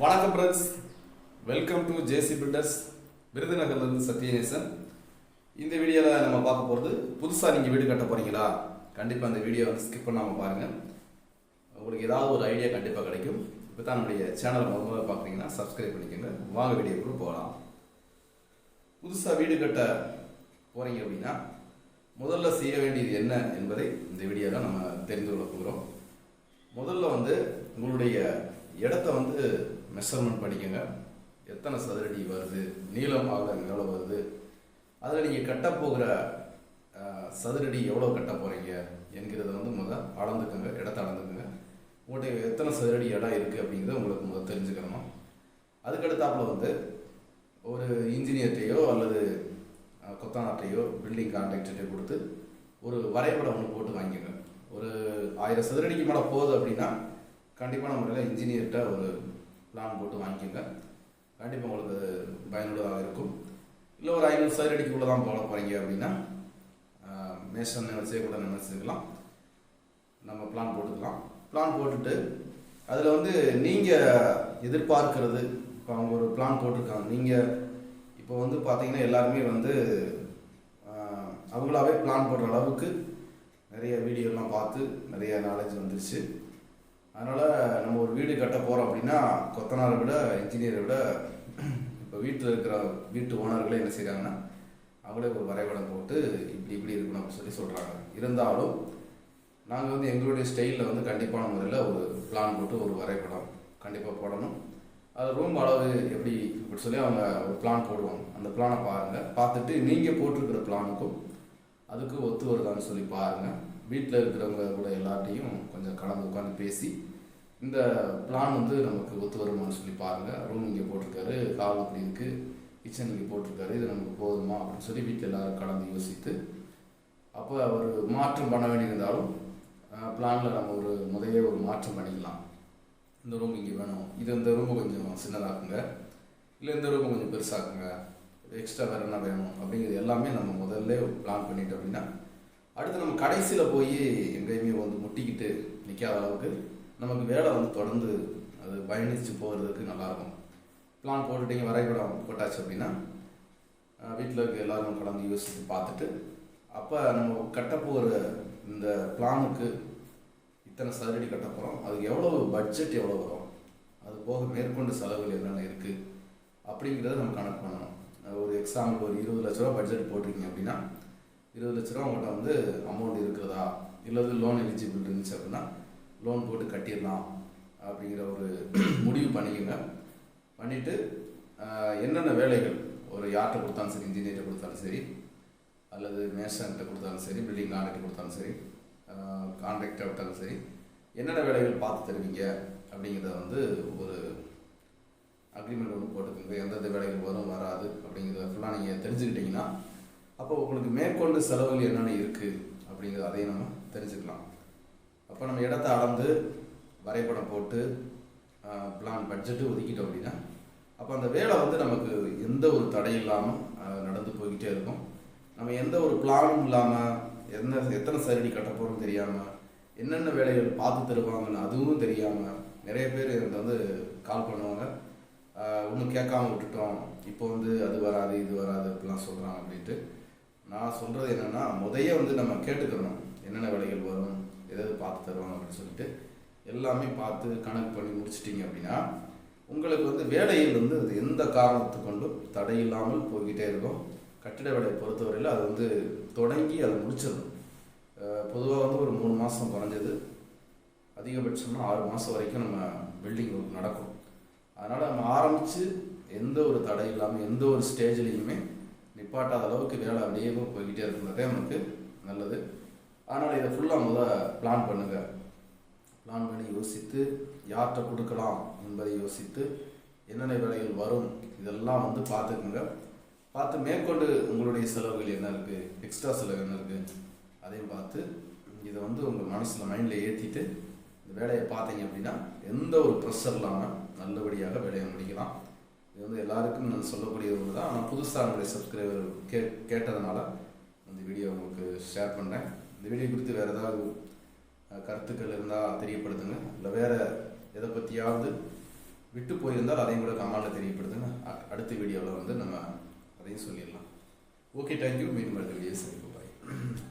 வணக்கம் friends welcome to JC builders விருதுநகர்லேருந்து Sathyanesan இந்த வீடியோவில் நம்ம பார்க்க போகிறது புதுசாக நீங்கள் வீடு கட்ட போகிறீங்களா கண்டிப்பாக அந்த வீடியோ வந்து ஸ்கிப் பண்ணாமல் பாருங்கள் உங்களுக்கு ஏதாவது ஒரு ஐடியா கண்டிப்பாக கிடைக்கும். இப்போ தான் நம்முடைய சேனலை முதல்ல பார்க்குறீங்கன்னா சப்ஸ்கிரைப் பண்ணிக்கோங்க. வாங்க வீடியோக்குள்ள போகலாம். புதுசாக வீடு கட்ட போகிறீங்க அப்படின்னா முதல்ல செய்ய வேண்டியது என்ன என்பதை இந்த வீடியோவில் நம்ம தெரிந்து கொள்ள போகிறோம். முதல்ல வந்து உங்களுடைய இடத்த வந்து மெஷர்மெண்ட் பண்ணிக்கோங்க. எத்தனை சதுரடி வருது? நீளம் எவ்வளோ வருது? அதில் நீங்கள் கட்ட போகிற சதுரடி எவ்வளோ கட்ட போகிறீங்க என்கிறத வந்து முதல் அளந்துக்குங்க. இடத்த அளந்துக்குங்க. உங்கள்கிட்ட எத்தனை சதுரடி இடம் இருக்குது அப்படிங்கிறத உங்களுக்கு முதல் தெரிஞ்சுக்கணும்? அதுக்கடுத்தாப்பில் வந்து ஒரு இன்ஜினியர்கிட்டையோ அல்லது கொத்தனார்ட்டையோ பில்டிங் கான்ட்ராக்டர்கிட்ட கொடுத்து ஒரு வரைபடம் ஒன்று போட்டு வாங்கிக்கோங்க. ஒரு ஆயிரம் சதுரடிக்கு மேலே போகுது அப்படின்னா கண்டிப்பான முறையில் இன்ஜினியர்கிட்ட ஒரு பிளான் போட்டு வாங்கிக்கோங்க. கண்டிப்பாக உங்களுக்கு அது பயனுள்ளதாக இருக்கும். இல்லை ஒரு ஐநூறு சதுரடிக்குள்ளே தான் போட போகிறீங்க அப்படின்னா மேஷன் நினைச்சே கூட நினைச்சுக்கலாம். நம்ம பிளான் போட்டுக்கலாம். பிளான் போட்டுட்டு அதில் வந்து நீங்கள் எதிர்பார்க்கறது இப்போ அவங்க ஒரு பிளான் போட்டிருக்காங்க. நீங்கள் இப்போ வந்து பார்த்தீங்கன்னா எல்லாருமே வந்து அவங்களாவே பிளான் போடுற அளவுக்கு நிறைய வீடியோலாம் பார்த்து நிறைய நாலேஜ் வந்துருச்சு. அதனால் நம்ம ஒரு வீடு கட்ட போகிறோம் அப்படின்னா கொத்தனாரை விட இன்ஜினியரை விட இப்போ வீட்டில் இருக்கிற வீட்டு ஓனர்களே என்ன செய்கிறாங்கன்னா அவங்களே ஒரு வரைபடம் போட்டு இப்படி இப்படி இருக்கணும் அப்படின்னு சொல்லி சொல்கிறாங்க இருந்தாலும் நாங்கள் வந்து எங்களுடைய ஸ்டைலில் வந்து கண்டிப்பான முறையில் ஒரு பிளான் போட்டு ஒரு வரைபடம் கண்டிப்பாக போடணும். அது ரூம் அளவு எப்படி இப்படி சொல்லி அவங்க ஒரு பிளான் போடுவாங்க. அந்த பிளானை பாருங்கள் பார்த்துட்டு நீங்கள் போட்டிருக்கிற பிளானுக்கும் அதுக்கு ஒத்து வருதான்னு சொல்லி பாருங்கள் வீட்டில் இருக்கிறவங்க கூட எல்லார்ட்டையும் கலந்து உட்காந்து பேசி இந்த பிளான் வந்து நமக்கு ஒத்து வருமானு சொல்லி பாருங்கள் ரூம் இங்கே போட்டிருக்காரு ஹால் இப்படி இருக்குது கிச்சன் இங்கே போட்டிருக்காரு இது நமக்கு போதுமா அப்படின்னு சொல்லி வீட்டில் எல்லாரும் கலந்து யோசித்து அப்போ ஒரு மாற்றம் பண்ண வேண்டியிருந்தாலும் பிளானில் நம்ம ஒரு முதையே ஒரு மாற்றம் பண்ணிக்கலாம். இந்த ரூம் இங்கே வேணும். இது இந்த ரூமை கொஞ்சம் சின்னதாக்குங்க. இல்லை இந்த ரூமை கொஞ்சம் பெருசாக்குங்க. எக்ஸ்ட்ரா வேறு என்ன வேணும்? அப்படிங்கிறது எல்லாமே நம்ம முதல்ல பிளான் பண்ணிட்டோம் அப்படின்னா அடுத்து நம்ம கடைசியில் போய் எங்கேயுமே வந்து முட்டிக்கிட்டு நிற்காத அளவுக்கு நமக்கு வேலை வந்து தொடர்ந்து அது பயணித்து போகிறதுக்கு நல்லாயிருக்கும். பிளான் போட்டுட்டீங்க வரைபடம் போட்டாச்சு அப்படின்னா வீட்டில் இருக்க எல்லோரும் கலந்து யோசித்து பார்த்துட்டு அப்போ நம்ம கட்ட போகிற இந்த பிளானுக்கு இத்தனை சதுரடி கட்ட போகிறோம் அதுக்கு எவ்வளோ பட்ஜெட் எவ்வளோ வரும்? அது போக மேற்கொண்டு செலவுகள் என்னென்ன இருக்குது அப்படிங்கிறத நம்ம கணக்கு பண்ணணும். ஒரு எக்ஸாம்பிள் ஒரு இருபது லட்ச ரூபா பட்ஜெட் போட்டிருக்கீங்க அப்படின்னா இருபது லட்ச ரூபா உங்கள்கிட்ட வந்து அமௌண்ட் இருக்கிறதா? இல்லது லோன் எலிஜிபிள் இருந்துச்சு அப்படின்னா லோன் போட்டு கட்டிடலாம் அப்படிங்கிற ஒரு முடிவு பண்ணிக்கோங்க. பண்ணிவிட்டு என்னென்ன வேலைகள் ஒரு யார்கிட்ட கொடுத்தாலும் சரி இன்ஜினியர்கிட்ட கொடுத்தாலும் சரி அல்லது மேஷன்கிட்ட கொடுத்தாலும் சரி பில்டிங் கான்ட்ராக்ட் கொடுத்தாலும் சரி கான்ட்ராக்டை விட்டாலும் சரி என்னென்ன வேலைகள் பார்த்து தருவீங்க அப்படிங்கிறத வந்து ஒரு அக்ரிமெண்ட் ஒன்று போட்டுக்கோங்க. எந்தெந்த வேலைகள் வரும் வராது அப்படிங்கிறத ஃபுல்லாக நீங்கள் தெரிஞ்சுக்கிட்டிங்கன்னா அப்போ உங்களுக்கு மேற்கொண்டு செலவுகள் என்னென்ன இருக்குது அப்படிங்கிறத அதையும் நம்ம தெரிஞ்சுக்கலாம். அப்போ நம்ம இடத்த அளந்து வரைபடம் போட்டு பிளான் பட்ஜெட்டு ஒதுக்கிட்டோம் அப்படின்னா அப்போ அந்த வேலை வந்து நமக்கு எந்த ஒரு தடை இல்லாமல் நடந்து போய்கிட்டே இருக்கும். நம்ம எந்த ஒரு பிளானும் இல்லாமல் என்ன எத்தனை சரடி கட்ட போகிறோம் தெரியாமல் என்னென்ன வேலைகள் பார்த்து தருவாங்கன்னு அதுவும் தெரியாமல் நிறைய பேர் என்கிட்ட வந்து கால் பண்ணுவாங்க. ஒன்றும் கேட்காம விட்டுட்டோம் இப்போ வந்து அது வராது இது வராது அப்படிலாம் சொல்கிறாங்க அப்படின்ட்டு. நான் சொல்கிறது என்னென்னா முதைய வந்து நம்ம கேட்டுக்கிறணும் என்னென்ன வேலைகள் வரும் எதாவது பார்த்து தருவாங்க அப்படின்னு சொல்லிட்டு எல்லாமே பார்த்து கணக்கு பண்ணி முடிச்சிட்டிங்க அப்படின்னா உங்களுக்கு வந்து வேலையில் வந்து அது எந்த காரணத்து கொண்டும் தடை இல்லாமல் போய்கிட்டே இருக்கும். கட்டிட வேலையை பொறுத்தவரையில் அது வந்து தொடங்கி அதை முடிச்சிடணும். பொதுவாக வந்து ஒரு மூணு மாதம் குறைஞ்சது. அதிகபட்சம்னா ஆறு மாதம் வரைக்கும் நம்ம பில்டிங் ஒர்க் நடக்கும். அதனால் நம்ம ஆரம்பித்து எந்த ஒரு தடை இல்லாமல் எந்த ஒரு ஸ்டேஜ்லேயுமே நிப்பாட்டாத அளவுக்கு வேலை அப்படியே போய்கிட்டே இருக்கிறதே நமக்கு நல்லது. ஆனால் இதை ஃபுல்லாக முதல் பிளான் பண்ணுங்கள் பிளான் பண்ணி யோசித்து யார்கிட்ட கொடுக்கலாம் என்பதை யோசித்து என்னென்ன வேலைகள் வரும் இதெல்லாம் வந்து பார்த்துக்குங்க. பார்த்து மேற்கொண்டு உங்களுடைய செலவுகள் என்ன இருக்குது எக்ஸ்ட்ரா செலவு என்ன இருக்குது அதையும் பார்த்து இதை வந்து உங்கள் மனசில் மைண்டில் ஏற்றிட்டு இந்த வேலையை பார்த்தீங்க அப்படின்னா எந்த ஒரு ப்ரெஷர் இல்லாமல் நல்லபடியாக வேலையை முடிக்கலாம். இது வந்து எல்லாருக்கும் நான் சொல்லக்கூடிய ஒன்று தான் ஆனால் புதுசாக என்னுடைய சப்ஸ்கிரைபர் கே கேட்டதுனால இந்த வீடியோ உங்களுக்கு ஷேர் பண்ணுறேன் இந்த வீடியோ குறித்து வேறு ஏதாவது கருத்துக்கள் இருந்தால் தெரியப்படுத்துங்க. இல்லை வேறு எதை பற்றியாவது விட்டு போயிருந்தால் அதையும் கூட கமாலில் தெரியப்படுதுங்க அடுத்த வீடியோவில் வந்து நம்ம அதையும் சொல்லிடலாம். ஓகே தேங்க்யூ மீண்டும் அடுத்த வீடியோ சந்திப்போம். பாய்